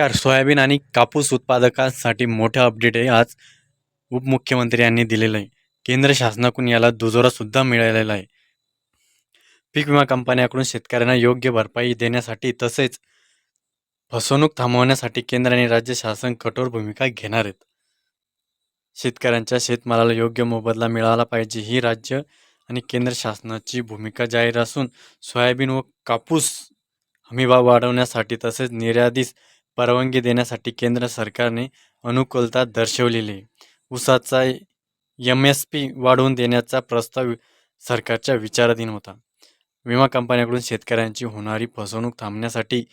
नमस्कार. सोयाबीन आणि कापूस उत्पादकांसाठी मोठं अपडेट आहे. आज उपमुख्यमंत्री यांनी दिलेलं आहे. केंद्र शासनाकडून याला दुजोरा सुद्धा मिळालेला आहे. पीक विमा कंपन्याकडून शेतकऱ्यांना योग्य भरपाई देण्यासाठी तसेच फसवणूक थांबवण्यासाठी केंद्र आणि राज्य शासन कठोर भूमिका घेणार आहेत. शेतकऱ्यांच्या शेतमालाला योग्य मोबदला मिळाला पाहिजे ही राज्य आणि केंद्र शासनाची भूमिका जाहीर असून सोयाबीन व कापूस हमीभाव वाढवण्यासाठी तसेच निर्यातीस परवानगी देण्यासाठी केंद्र सरकारने अनुकूलता दर्शवलेली ऊसाचा एम एस पी वाढवून देण्याचा प्रस्ताव सरकारच्या विचाराधीन होता. विमा कंपन्याकडून शेतकऱ्यांची होणारी फसवणूक थांबण्यासाठी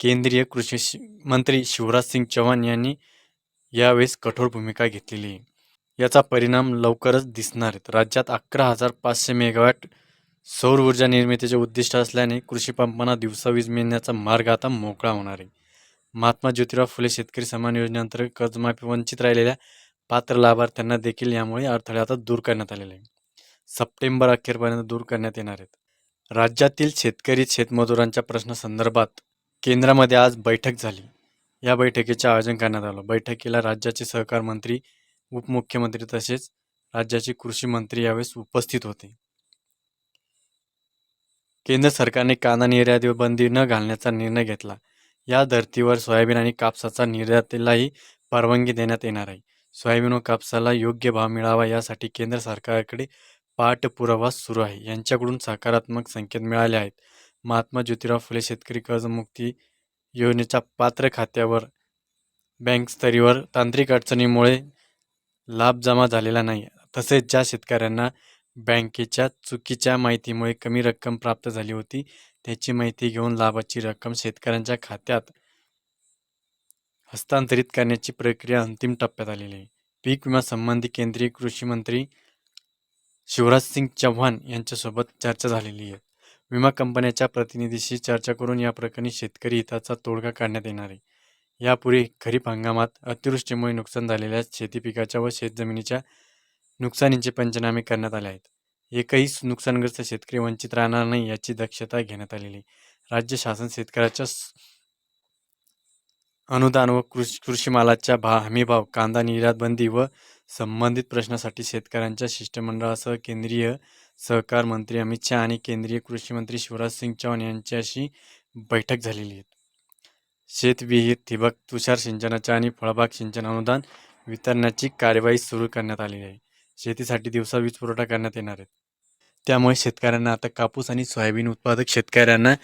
केंद्रीय कृषी शि- मंत्री शिवराज सिंग चौहान यांनी यावेळेस कठोर भूमिका घेतलेली आहे. याचा परिणाम लवकरच दिसणार आहेत राज्यात अकरा हजार पाचशे मेगावॅट सौर ऊर्जा निर्मितीचे उद्दिष्ट असल्याने कृषी पंपांना दिवसा वीज मिळण्याचा मार्ग आता मोकळा होणार आहे. महात्मा ज्योतिराव फुले शेतकरी सन्मान योजनेअंतर्गत कर्जमाफी वंचित राहिलेल्या पात्र लाभार्थ्यांना देखील यामुळे अडथळे आता दूर करण्यात आलेले आहे सप्टेंबर अखेरपर्यंत दूर करण्यात येणार आहेत. राज्यातील शेतकरी शेतमजुरांच्या प्रश्नासंदर्भात केंद्रामध्ये आज बैठक झाली. या बैठकीचे आयोजन करण्यात आलं. बैठकीला राज्याचे सहकार मंत्री उपमुख्यमंत्री तसेच राज्याचे कृषी मंत्री यावेळेस उपस्थित होते. केंद्र सरकारने कांदा निर्यातीवर बंदी न घालण्याचा निर्णय घेतला. या धर्तीवर सोयाबीन आणि कापसाचा निर्यातीलाही परवानगी देण्यात येणार आहे. सोयाबीन व कापसाला योग्य भाव मिळावा यासाठी केंद्र सरकारकडे पाठपुरावा सुरू आहे. यांच्याकडून सकारात्मक संकेत मिळाले आहेत. महात्मा ज्योतिराव फुले शेतकरी कर्जमुक्ती योजनेच्या पात्र खात्यावर बँक स्तरीवर तांत्रिक अडचणीमुळे लाभ जमा झालेला नाही. तसेच ज्या शेतकऱ्यांना बँकेच्या चुकीच्या माहितीमुळे कमी रक्कम प्राप्त झाली होती त्याची माहिती घेऊन लाभाची रक्कम शेतकऱ्यांच्या खात्यात हस्तांतरित करण्याची प्रक्रिया अंतिम टप्प्यात आलेली आहे. पीक विमा संबंधी केंद्रीय कृषी मंत्री शिवराज सिंग चव्हाण यांच्यासोबत चर्चा झालेली आहे. विमा कंपन्याच्या प्रतिनिधीशी चर्चा करून या प्रकरणी शेतकरी हिताचा तोडगा काढण्यात येणार आहे. यापूर्वी खरीप हंगामात अतिवृष्टीमुळे नुकसान झालेल्या शेती पिकाच्या व शेतजमिनीच्या नुकसानीचे पंचनामे करण्यात आले आहेत. एकही नुकसानग्रस्त शेतकरी वंचित राहणार नाही याची दक्षता घेण्यात आलेली आहे. राज्य शासन शेतकऱ्याच्या अनुदान व कृषी कृषी मालाच्या भा हमीभाव कांदा निर्यात बंदी व संबंधित प्रश्नासाठी शेतकऱ्यांच्या शिष्टमंडळासह केंद्रीय सहकार मंत्री अमित शहा आणि केंद्रीय कृषी मंत्री शिवराज सिंग चौहान यांच्याशी बैठक झालेली आहे. शेतविहीर ठिबक तुषार सिंचनाच्या आणि फळबाग सिंचन अनुदान वितरणाची कार्यवाही सुरू करण्यात आलेली आहे. शेतीसाठी दिवसा वीज पुरवठा करण्यात येणार आहे. त्यामुळे शेतकऱ्यांना आता कापूस आणि सोयाबीन उत्पादक शेतकऱ्यांना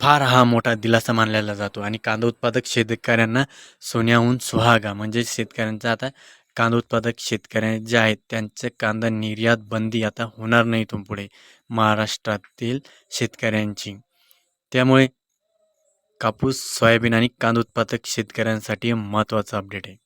फार हा मोठा दिलासा मानलेला जातो. आणि कांदा उत्पादक शेतकऱ्यांना सोन्याहून सुहागा. म्हणजे शेतकऱ्यांचा आता कांदा उत्पादक शेतकऱ्या जे आहेत त्यांचे कांदा निर्यात बंदी आता होणार नाही इथून पुढे. महाराष्ट्रातील शेतकऱ्यांची. त्यामुळे कापूस सोयाबीन आणि कांदा उत्पादक शेतकऱ्यांसाठी महत्त्वाचा अपडेट आहे.